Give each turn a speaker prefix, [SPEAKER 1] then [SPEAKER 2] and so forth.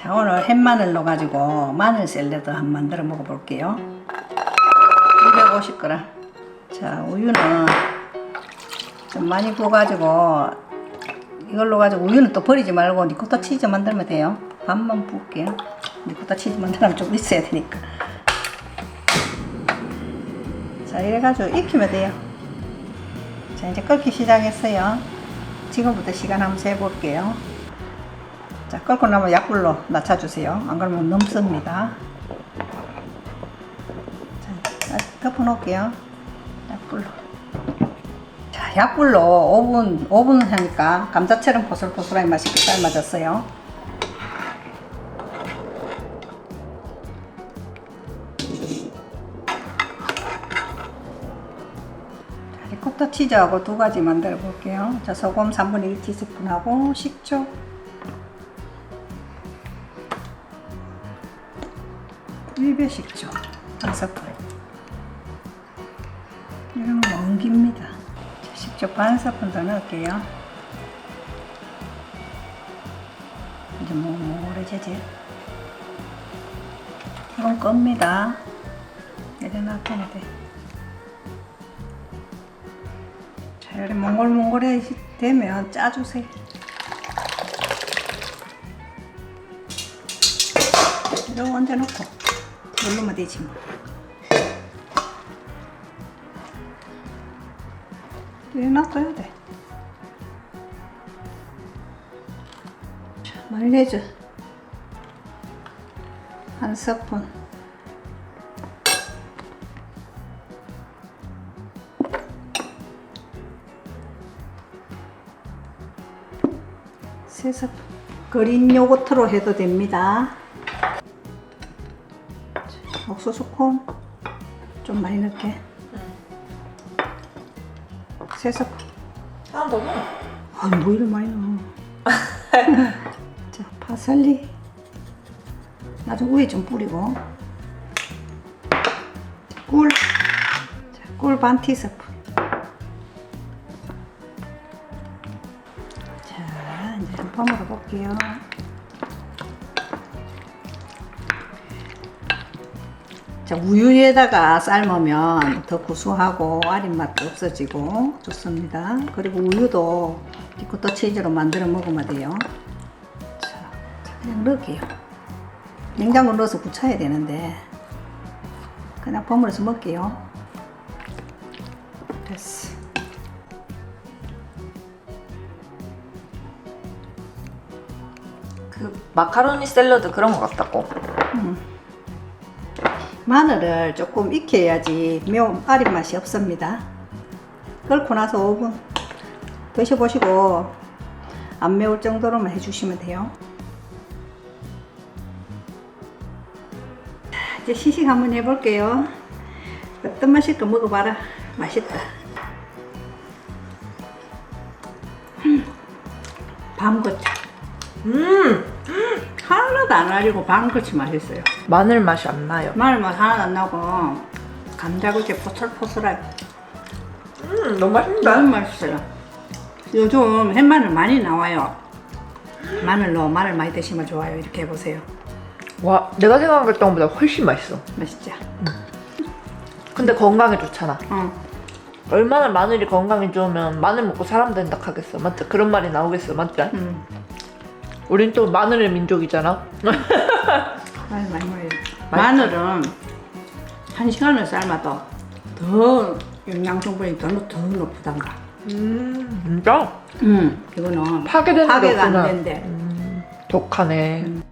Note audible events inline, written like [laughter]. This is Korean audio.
[SPEAKER 1] 자 오늘 햇마늘 넣어가지고 마늘 샐러드 한번 만들어 먹어볼게요. 250g 자 우유는 좀 많이 부어가지고 이걸로 가지고 우유는 또 버리지 말고 니코타 치즈 만들면 돼요. 반만 부을게요. 니코타 치즈 만들면 좀 있어야 되니까. 자 이래가지고 익히면 돼요. 자 이제 끓기 시작했어요. 지금부터 시간 한번 재볼게요 자 끓고 나면 약불로 낮춰주세요. 안 그러면 넘습니다. 자 덮어 놓을게요. 약불로 자 약불로 5분 5분 하니까 감자처럼 포슬포슬하게 맛있게 삶아졌어요. 리코타 치즈하고 두 가지 만들어 볼게요. 자, 소금 3분의 1 티스푼하고 식초 한 스푼 이런 거 옮깁니다. 자, 식초 반 스푼 더 넣을게요. 이제 뭐, 뭐, 오래지지? 이건 겁니다. 놔두면 돼. 자, 이렇게 몽골몽골해 되면 짜주세요. 이거 얹어 놓고 누르면 되지 뭐. 놔둬야 돼. 자, 마요네즈 한 스푼. 세 스푼. 그린 요거트로 해도 됩니다. 옥수수 콩 좀 많이 넣게. 세 스푼.
[SPEAKER 2] 하나 더 넣어.
[SPEAKER 1] 아니 뭐 이리 많이 넣어. [laughs] 자 파슬리. 나중 위에 좀 뿌리고. 꿀. 꿀반 티스푼. 자 이제 한번 먹어 볼게요. 자, 우유에다가 삶으면 더 구수하고 아린 맛도 없어지고 좋습니다. 그리고 우유도 리코타 치즈로 만들어 먹으면 돼요. 자, 자, 그냥 넣을게요. 냉장고 넣어서 굳혀야 되는데 그냥 버무려서 먹게요. 됐어.
[SPEAKER 2] 그 마카로니 샐러드 그런 거 같다고.
[SPEAKER 1] 마늘을 조금 익혀야지 매운 아린 맛이 없습니다. 끓고 나서 5분 드셔보시고 안 매울 정도로만 해주시면 돼요. 자, 이제 시식 한번 해볼게요. 어떤 맛일까 먹어봐라. 맛있다. 음, 밤거치.
[SPEAKER 2] 음
[SPEAKER 1] 하나도 안 알리고 밤거치 맛있어요.
[SPEAKER 2] 마늘 맛이 안 나요.
[SPEAKER 1] 마늘 맛 하나도 안 나고 감자구이 포슬포슬하게
[SPEAKER 2] 음 너무 맛있다.
[SPEAKER 1] 너무 맛있어요. 요즘 햇마늘 많이 나와요. 마늘로 마늘 많이 드시면 좋아요. 이렇게 해보세요.
[SPEAKER 2] 와 내가 생각했던 것보다 훨씬 맛있어.
[SPEAKER 1] 맛있죠?
[SPEAKER 2] 근데 건강에 좋잖아.
[SPEAKER 1] 응.
[SPEAKER 2] 얼마나 마늘이 건강에 좋으면 마늘 먹고 사람 된다 하겠어. 맞지? 그런 말이 나오겠어. 맞지?
[SPEAKER 1] 음.
[SPEAKER 2] 우린 또 마늘의 민족이잖아.
[SPEAKER 1] 마늘 많이 먹어요. 마늘은 한 시간을 삶아도 더 영양 성분이 더, 높- 더 높다가.
[SPEAKER 2] 음 진짜?
[SPEAKER 1] 음. 이거는
[SPEAKER 2] 파괴되는 게
[SPEAKER 1] 파괴가 안
[SPEAKER 2] 없구나.
[SPEAKER 1] 된대.
[SPEAKER 2] 음, 독하네.
[SPEAKER 1] 음.